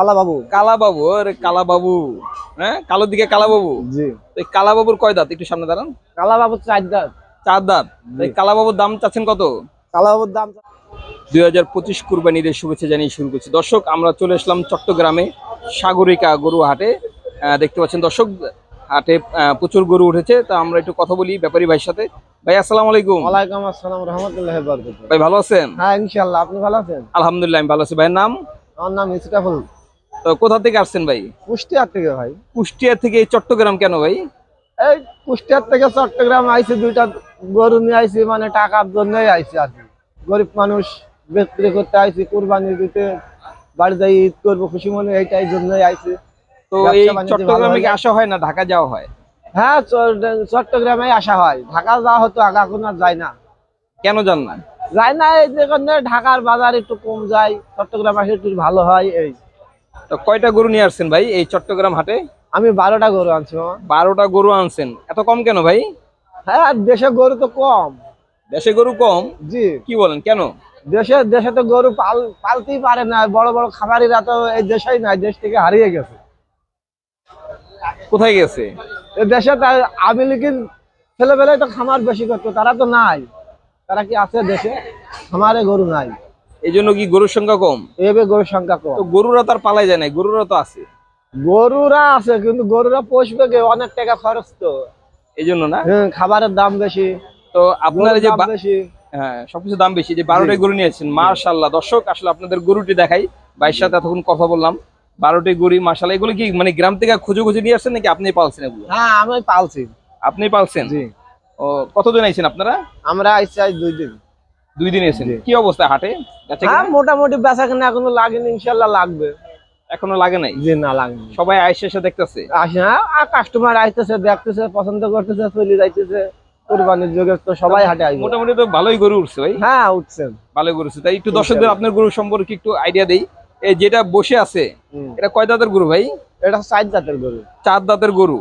কালা বাবু কালা বাবু আরে কালা বাবু হ্যাঁ? কালোর দিকে কালা বাবু জি। এই কালা বাবুর কয় দাঁত? একটু সামনে দাঁড়ান। কালা বাবু চার দাঁত। চার দাঁত। এই কালা বাবুর দাম চাচ্ছেন কত? কালাবাবুর দাম দুই হাজার পঁচিশ কুরবানিদের শুভেচ্ছা জানিয়ে শুরু করছি। দর্শক আমরা চলে আসলাম চট্টগ্রামে সাগরিকা গরু হাটে। দেখতে পাচ্ছেন দর্শক হাটে প্রচুর গরু উঠেছে। তা আমরা একটু কথা বলি ব্যাপারী ভাইয়ের সাথে। ভাই আসসালামু আলাইকুম। ওয়ালাইকুম আসসালাম রহমতুল্লাহ ভাই ভালো আছেন? হ্যাঁ ইনশাল্লাহ আপনি ভালো আছেন? আলহামদুলিল্লাহ আমি ভালো আছি। ভাইয়ের নাম? আমার নাম ইসরাফুল। তো কোথা থেকে আসছেন ভাই? কুষ্টিয়ার থেকে ভাই। কুষ্টিয়া থেকে চট্টগ্রাম কেন ভাই? এই কুষ্টিয়ার থেকে চট্টগ্রাম আইছি দুইটা গরু নিয়ে আইছি মানে টাকার জন্যই আইছি আর কি। গরিব মানুষ বিক্রি করতে আইছি কুরবানি দিতে বাড়ি যাই ঈদ করব খুশি মনে এইটাই জন্যই আইছি। তো এই চট্টগ্রামে কি আসা হয় না? ঢাকা যাওয়া হয়? হ্যাঁ চট্টগ্রামে আসা হয়। ঢাকা যাওয়া হতো আগা কোনো আর যায় না। কেন জান না? যায় না এই যে ঢাকার বাজার একটু কম যায় চট্টগ্রাম আসলে একটু ভালো হয় এই। কয়টা গরু নিয়ে আসছেন ভাই এই চট্টগ্রাম হাটে? আমি বারোটা গরু আনছি মামা। বারোটা গরু আনছেন। এত কম কেন ভাই? হ্যাঁ দেশে গরু তো কম। দেশে গরু কম? জি। কি বলেন কেন? দেশে দেশে তো গরু পাল পালতেই পারে না। বড় বড় খামারিরা তো এই দেশেই নাই দেশ থেকে হারিয়ে গেছে। কোথায় গেছে? এই দেশে আওয়ামী লীগের ছেলেবেলায় তো খামার বেশি করতো তারা তো নাই। তারা কি আছে দেশে? খামারে গরু নাই। এই জন্য কি গরুর সংখ্যা কম? এভাবে গরুর সংখ্যা কম। তো গরুরা তার পালাই যায় না গরুরা তো আছে। গরুরা আছে কিন্তু গরুরা পোষবে কে? অনেক টাকা খরচ তো। এই জন্য না? হ্যাঁ, খাবারের দাম বেশি। তো আপনার যে দাম বেশি। হ্যাঁ সবকিছু দাম বেশি যে বারোটাই গরু নিয়েছেন মার্শাল্লাহ দর্শক আসলে আপনাদের গরুটি দেখাই। ভাইয়ের সাথে এতক্ষণ কথা বললাম। বারোটি গরু মার্শাল্লাহ এগুলো কি মানে গ্রাম থেকে খুঁজে খুঁজে নিয়ে আসছেন নাকি আপনি পালছেন এগুলো? হ্যাঁ আমি পালছি। আপনি পালছেন? জি। ও কতদিন আইছেন আপনারা? আমরা আইসি আজ দুই দিন। দুই দিন এসেছেন। কি অবস্থা হাটে? হ্যাঁ মোটামুটি বেচা কেনা এখনও লাগেনি ইনশাল্লাহ লাগবে। এখনও লাগে নাই? যে না লাগে সবাই আইসে এসে দেখতেছে? আসে হ্যাঁ আর কাস্টমার আইতেছে দেখতেছে পছন্দ করতেছে চলে যাইতেছে। কোরবানির যুগে তো সবাই হাটে আসবে। মোটামুটি তো ভালোই গরু উঠছে ভাই। হ্যাঁ ভালোই গরু উঠছে। তাই একটু দর্শকদের আপনার গরু সম্পর্কে একটু আইডিয়া দেই। এই যেটা বসে আছে এটা কয় দাঁতের গরু ভাই? এটা সাইড জাতের গরু। চার দাঁতের গরু।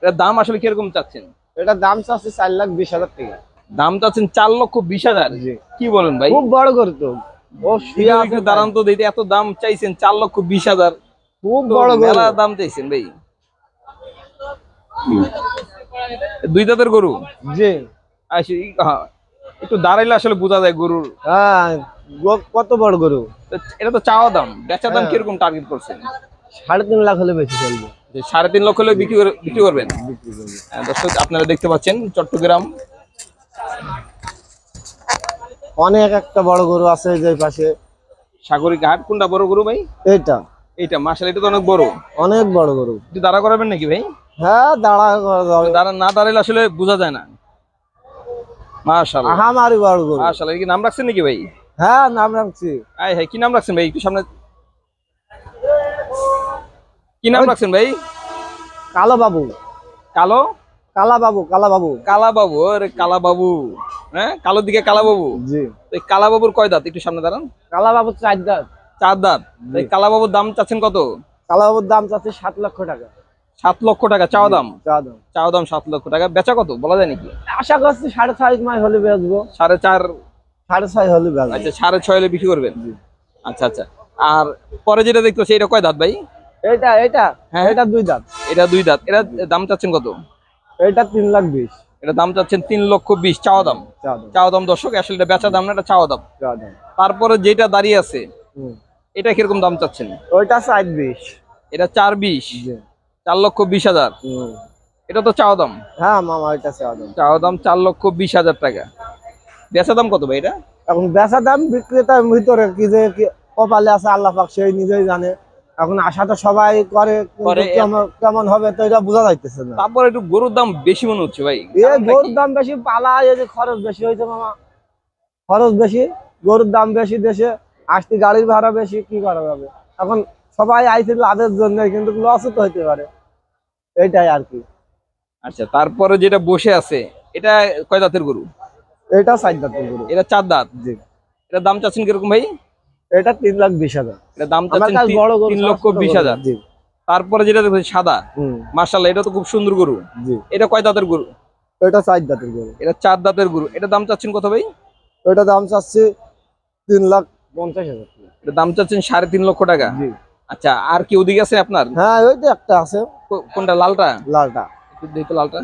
এটার দাম আসলে কীরকম চাচ্ছেন? এটা দাম চাচ্ছে চার লাখ বিশ হাজার টাকা। দাম চাচ্ছেন চার লক্ষ বিশ হাজার। কি বলেন ভাই? খুব বড় গরু তো। দাঁড়ান তো দিতে এত দাম চাইছেন চার লক্ষ বিশ হাজার। খুব বড় মেলা দাম চাইছেন ভাই। দুই দাঁতের গরু? জি। আসি হ্যাঁ, একটু দাঁড়াইলে আসলে বোঝা যায় গরুর। হ্যাঁ কত বড় গরু? এটা তো চাওয়া দাম। বেচা দাম হ্যাঁ। কীরকম টার্গেট করছেন? সাড়ে তিন লাখ হলে বেশি চলবে। সাড়ে তিন লক্ষ হলে বিক্রি করে- বিক্রি করবেন? দর্শক আপনারা দেখতে পাচ্ছেন চট্টগ্রাম অনেক একটা বড় গরু আছে যে পাশে। সাগরিক ঘাট কোনটা বড় গরু ভাই? এইটা। এইটা মাসাল এটা তো অনেক বড়। অনেক বড় গরু। একটু দাঁড়া করাবেন নাকি ভাই? হ্যাঁ দাঁড়া করা যাবে। দাঁড়া না দাঁড়াইলে আসলে বোঝা যায় না। মাশাআল্লাহ আহামারি বড় গরু। মাশাআল্লাহ কি নাম রাখছেন নাকি ভাই? হ্যাঁ নাম রাখছি। আয় হ্যাঁ কি নাম রাখছেন ভাই? একটু সামনে কি নাম রাখছেন ভাই? কালো বাবু। কালো? কালা বাবু কালা বাবু কালা বাবু আরে কালা বাবু হ্যাঁ? কালোর দিকে কালা বাবু জি। এই কালা বাবুর কয় দাঁত? একটু সামনে দাঁড়ান। কালা বাবু চার দাঁত। চার দাঁত? এই কালা বাবুর দাম চাচ্ছেন কত? কালা বাবুর দাম চাচ্ছে সাত লক্ষ টাকা। সাত লক্ষ টাকা। চাওয়া দাম? চাওয়া দাম। সাত লক্ষ টাকা। বেচা কত? বলা যায় নাকি? আশা করছি সাড়ে ছয় মাস হলে বেচবো। সাড়ে চার সাড়ে ছয় হলে আচ্ছা সাড়ে ছয় হলে বিক্রি করবেন? আচ্ছা আচ্ছা। আর পরে যেটা দেখতে এটা কয় দাঁত ভাই? এটা এটা হ্যাঁ। এটা দুই দাঁত। এটা দুই দাঁত। এটা দাম চাচ্ছেন কত? এইটা তিন লাখ বিশ। এটা দাম চাচ্ছেন তিন লক্ষ বিশ চাওয়া দাম। চাওয়া দাম। দর্শক আসলে এটা বেচা দাম না এটা চাওয়া দাম। তারপরে যেটা দাঁড়িয়ে আছে এটা কীরকম দাম চাচ্ছেন? ওইটা সাইড বিশ। এটা চার বিশ। চার লক্ষ বিশ হাজার। এটা তো চাওয়া দাম। হ্যাঁ মামা এটা চাওয়া দাম। চাওয়া দাম চার লক্ষ বিশ হাজার টাকা। বেচা দাম কত ভাই এটা? এখন বেচা দাম বিক্রেতার ভিতরে কি যে কপালে আছে আল্লাহ পাক সেই নিজেই জানে। এখন আশা তো সবাই করে কেমন হবে তো এটা বোঝা যাইতেছে না। তারপর একটু গরুর দাম বেশি মনে হচ্ছে ভাই। গরুর দাম বেশি পালা এই যে খরচ বেশি হয়েছে মামা। খরচ বেশি গরুর দাম বেশি দেশে আসতে গাড়ির ভাড়া বেশি কি করা যাবে? এখন সবাই আইছে লাভের জন্য কিন্তু লসও তো হইতে পারে। এইটাই আর কি। আচ্ছা তারপরে যেটা বসে আছে এটা কয় দাঁতের গরু? এটা সাইড দাঁতের গরু। এটা চার দাঁত? জি। এটা দাম চাচ্ছেন কীরকম ভাই? এটা তিন লাখ বিশ হাজার। এটা দাম তিন- লক্ষ বিশ হাজার। তারপরে যেটা দেখবেন সাদা হুম। মার্শাল্লাহ এটা তো খুব সুন্দর গরু। এটা কয় দাঁতের গরু? এটা চার দাঁতের গরু। এটা চার দাঁতের গরু। এটা দাম চাচ্ছেন কত ভাই? ওইটা দাম চাচ্ছে তিন লাখ পঞ্চাশ হাজার। এটা দাম চাচ্ছেন সাড়ে তিন লক্ষ টাকা। আচ্ছা আর কি ওদিকে আছে আপনার? হ্যাঁ ওই তো একটা আছে। কোনটা লালটা? লালটা। দেখি তো লালটা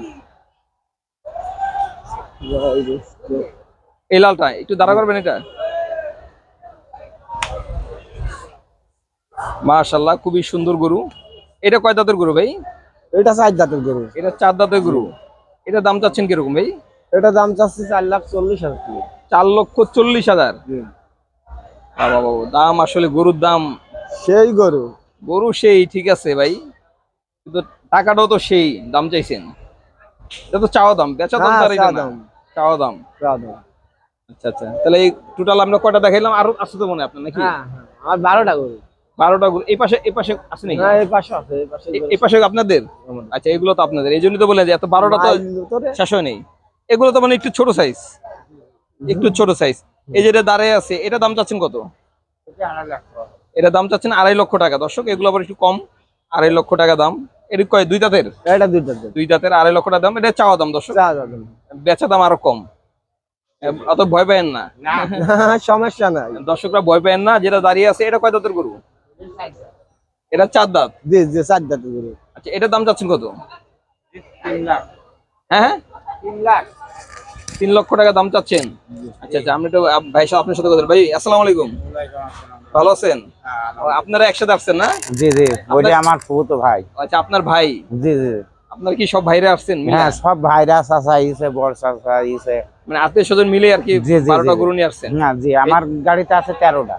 এই লালটা একটু দাঁড়া করবেন এটা? মাশাল্লাহ খুবই সুন্দর গরু। এটা কয় দাঁতের গরু ভাই? এটা চার জাতের গরু। এটা চার দাঁতের গরু। এটা দাম চাচ্ছেন কীরকম ভাই? এটা দাম চাচ্ছি চার লাখ চল্লিশ হাজার চার লক্ষ চল্লিশ হাজার? বাবা দাম আসলে গরুর দাম। সেই গরু। গরু সেই ঠিক আছে ভাই। কিন্তু টাকাটাও তো সেই দাম চাইছেন। এটা তো চাওয়া দাম বেচা দাম হ্যাঁ, তার চাওয়া দাম। চাওয়া দাম। আচ্ছা আচ্ছা। তাহলে এই টোটাল আমরা কয়টা দেখাইলাম? আরও আছে তো মনে হয় আপনার নাকি? হ্যাঁ হ্যাঁ, আমার বারোটা গরু। বারোটা গরু। এই পাশে এই পাশে আছে নাকি? এই পাশে আছে এই পাশে আপনাদের? আচ্ছা এগুলো তো আপনাদের। এই জন্যই তো বলে যে এত বারোটা তো শেষ হয় নেই। এগুলো তো মানে একটু ছোট সাইজ একটু ছোট সাইজ এই যেটা দাঁড়ায় আছে এটা দাম চাচ্ছেন কত? এটা দাম চাচ্ছেন আড়াই লক্ষ টাকা। দর্শক এগুলো আবার একটু কম। আড়াই লক্ষ টাকা দাম। এটা কয় দুই দাঁতের? এটা দুইটা দেন। দুই দাঁতের আড়াই লক্ষ টাকা দাম। এটা চাওয়া দাম দর্শক। বেচা দাম আরও কম। অত ভয় পায়েন না না, সমস্যা নাই। দর্শকরা ভয় পায়েন না যেটা দাঁড়িয়ে আছে এটা কয় দাঁতের গরু? এটা চার দাঁত? জি জি চার গরু আচ্ছা এটার দাম চাচ্ছেন কত? হ্যাঁ হ্যাঁ? তিন লাখ। তিন লক্ষ টাকা দাম চাচ্ছেন? আচ্ছা আচ্ছা আপনি একটু ভাই সাহেব আপনার সাথে কথা ভাই আসসালামু আলাইকুম। ভালো আছেন? আপনারা একসাথে আসছেন না? জি জি ওইটা আমার ফুতো ভাই। আচ্ছা আপনার ভাই? জি জি। আপনার কি সব ভাইরা আসছেন হ্যাঁ সব ভাইরা চাচা ইসে বড় চাচা ইসে মানে আত্মীয় স্বজন মিলে আর কি বারোটা জি। গরু নিয়ে আসছেন? না জি আমার গাড়িতে আছে তেরোটা।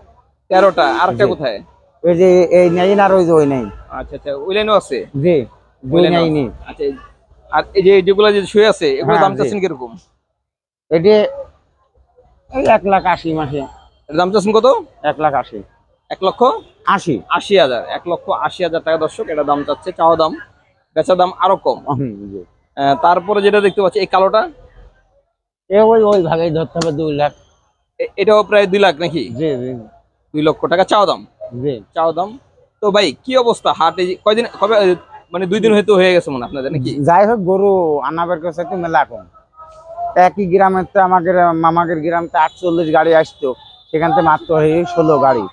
তেরোটা আর একটা কোথায়? ওই যে এই নেই আর ওই যে ওই নেই। আচ্ছা আচ্ছা ওই লাইনও আছে? জি দুই লাইনও নি আচ্ছা আর এই যে যেগুলো যে শুয়ে আছে এগুলো হ্যাঁ, দাম। চাচ্ছেন কীরকম? এটি এই এক লাখ আশি মাসে। এর দাম চাচ্ছেন কত? এক লাখ আশি। এক লক্ষ? আশি। আশি হাজার। এক লক্ষ আশি হাজার টাকা দর্শক এটা দাম চাচ্ছে চাওয়া দাম। বেচা দাম আরও কম। তারপরে যেটা দেখতে পাচ্ছি এই কালোটা? এ ওই ওই ভাগেই ধরতে হবে দুই লাখ। এটাও প্রায় দুই লাখ নাকি? জি জি। দুই লক্ষ টাকা চাওয়া দাম। জি দাম। তো ভাই কি অবস্থা? হাট কয়দিন কবে মানে দুই দিন হয়তো হয়ে গেছে মনে আপনাদের নাকি? যাই হোক গরু আনাবের কাছে তো মেলা কম একই গ্রামের তো আমাদের মামাদের গ্রামতে আটচল্লিশ গাড়ি আসতো। সেখান থেকে মাত্র হয়ে ষোলো গাড়ি।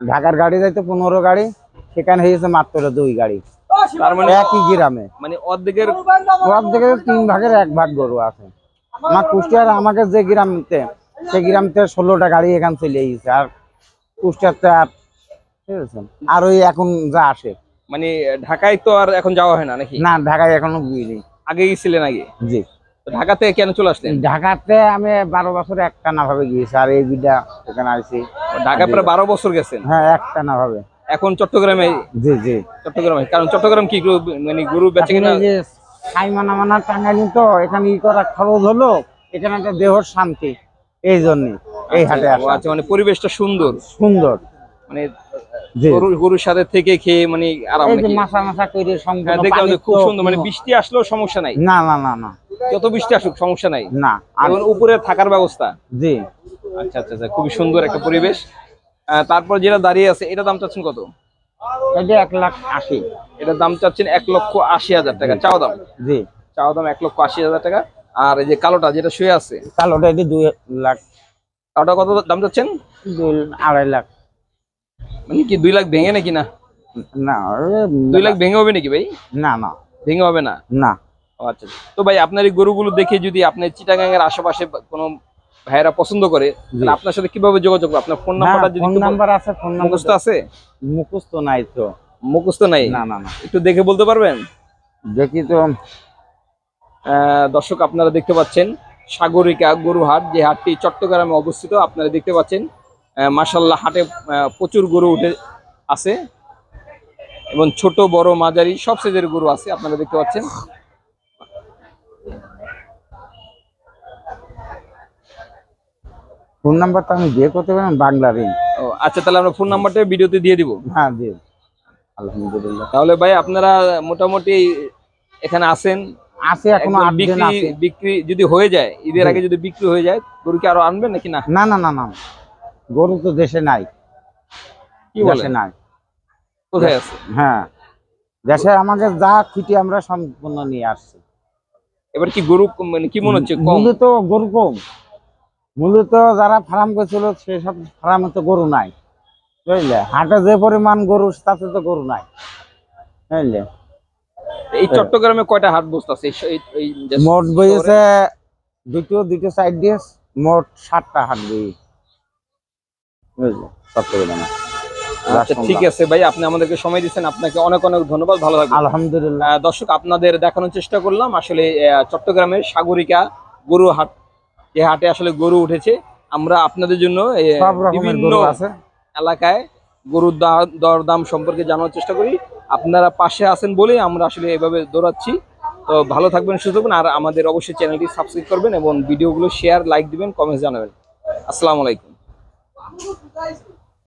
ঢাকার গাড়ি যাইতো পনেরো গাড়ি সেখানে হয়েছে মাত্র দুই গাড়ি। তার মানে একই গ্রামে। মানে অর্ধেকের থেকে তিন ভাগের এক ভাগ গরু আছে। আমার কুষ্টিয়ার আমাকে যে গ্রামতে সেই গ্রামতে ষোলোটা গাড়ি এখান চলে গেছে আর কুষ্টিয়ারতে আর ঠিক আছে। আর ওই এখন যা আসে। মানে ঢাকায় তো আর এখন যাওয়া হয় না নাকি? না ঢাকায় এখনও বুঝিনি। আগে গেছিলেন আগে জি। তো ঢাকা থেকে কেন চলে আসলেন? ঢাকাতে আমি বারো বছর একটানা ভাবে গিয়েছি আর এই বিটা এখানে আইছি। ঢাকা প্রায় বারো বছর গেছেন? হ্যাঁ একটানা ভাবে। এখন চট্টগ্রামে? জি জি। চট্টগ্রামে। কারণ চট্টগ্রাম কি মানে গরু বেচে কিনা? ছাই মানা মানা তো এখানে ই করা খরচ হলো এখানে একটা দেহর শান্তি এই জন্য এই হাটে ও আসা। আচ্ছা মানে পরিবেশটা সুন্দর। সুন্দর। মানে গরুর সাথে থেকে খেয়ে মানে আরাম নাকি? মাথা মাথা করে হ্যাঁ সম্পূর্ণ দেখলাম খুব সুন্দর মানে বৃষ্টি আসলেও সমস্যা নাই? না না না না। যত বৃষ্টি আসুক সমস্যা নাই। না আর উপরে থাকার ব্যবস্থা? জি। আচ্ছা আচ্ছা আচ্ছা খুবই সুন্দর একটা পরিবেশ। আহ, তারপর যেটা দাঁড়িয়ে আছে এটা দাম চাচ্ছেন কত? এটা এক লাখ আশি। এটার দাম চাচ্ছেন এক লক্ষ আশি হাজার টাকা। চাও দাম? জি। চাও দাম এক লক্ষ আশি হাজার টাকা। আর এই যে কালোটা যেটা শুয়ে আছে? কালোটা এটি দুই লাখ। কালোটা কত দাম চাচ্ছেন? দুই আড়াই লাখ। মানে কি দুই লাখ ভেঙে নাকি না? না দুই লাখ ভেঙে হবে নাকি ভাই? না না। ভেঙে হবে না? না। আচ্ছা। তো ভাই আপনার এই গরুগুলো দেখে যদি আপনি চিটাগাঙ্গের আশেপাশে বা কোনো ভাইয়েরা পছন্দ করে আপনার সাথে কীভাবে যোগাযোগ? আপনার ফোন নাম্বারটা যদি ফোন নাম্বার আছে ফোন নাম্বার মুখস্থ আছে? মুখস্থ নাই তো। মুখস্থ নাই? না না না। একটু দেখে বলতে পারবেন? দেখি তো। দর্শক আপনারা দেখতে পাচ্ছেন সাগরিকা গরু হাট যে হাটটি চট্টগ্রামে অবস্থিত আপনারা দেখতে পাচ্ছেন। মাসাল্লাহ হাটে প্রচুর গরু উঠে আছে এবং ছোট বড় মাঝারি সব সাইজের গরু আছে আপনারা দেখতে পাচ্ছেন। ফোন নাম্বারটা আমি দিয়ে করতে পারেন বাংলা রিং ও, আচ্ছা তাহলে আমরা ফোন নাম্বারটা ভিডিওতে দিয়ে দিব। হ্যাঁ জি আলহামদুলিল্লাহ। তাহলে ভাই আপনারা মোটামুটি এখানে আসেন আছে এখনও বিক্রি বিক্রি যদি হয়ে যায় ঈদের আগে যদি বিক্রি হয়ে যায় গরু কি আরও আনবেন নাকি না? না না না না। গরু তো দেশে নাই। কি দেশে নাই। কোথায় আছে? হ্যাঁ। দেশে আমাদের যা খুঁটি আমরা সম্পূর্ণ নিয়ে আসছি। এবার কি গরু মানে কি মনে হচ্ছে কম? মূলত গরু কম। মূলত যারা ফার্ম করছিল সেসব ফার্মে তো গরু নাই। বুঝলে? হাটে যে পরিমাণ গরু তাতে তো গরু নাই। বুঝলে? এই চট্টগ্রামে কয়টা হাট বসতেছে মোট? বইয়েছে দুটো দুটো সাইড দিয়ে মোট সাতটা হাট আচ্ছা ঠিক আছে ভাই আপনি আমাদেরকে সময় দিচ্ছেন আপনাকে অনেক অনেক ধন্যবাদ ভালো থাকবেন। আলহামদুলিল্লাহ। দর্শক আপনাদের দেখানোর চেষ্টা করলাম আসলে চট্টগ্রামের সাগরিকা গরু হাট এই হাটে আসলে গরু উঠেছে। আমরা আপনাদের জন্য বিভিন্ন এলাকায় গরুর দা- দরদাম সম্পর্কে জানার চেষ্টা করি। আপনারা পাশে আছেন বলেই আমরা আসলে এভাবে দৌড়াচ্ছি। তো ভালো থাকবেন সুস্থ থাকবেন আর আমাদের অবশ্যই চ্যানেলটি সাবস্ক্রাইব করবেন এবং ভিডিওগুলো শেয়ার লাইক দিবেন কমেন্ট জানাবেন। আসসালামু আলাইকুম। 不是在一起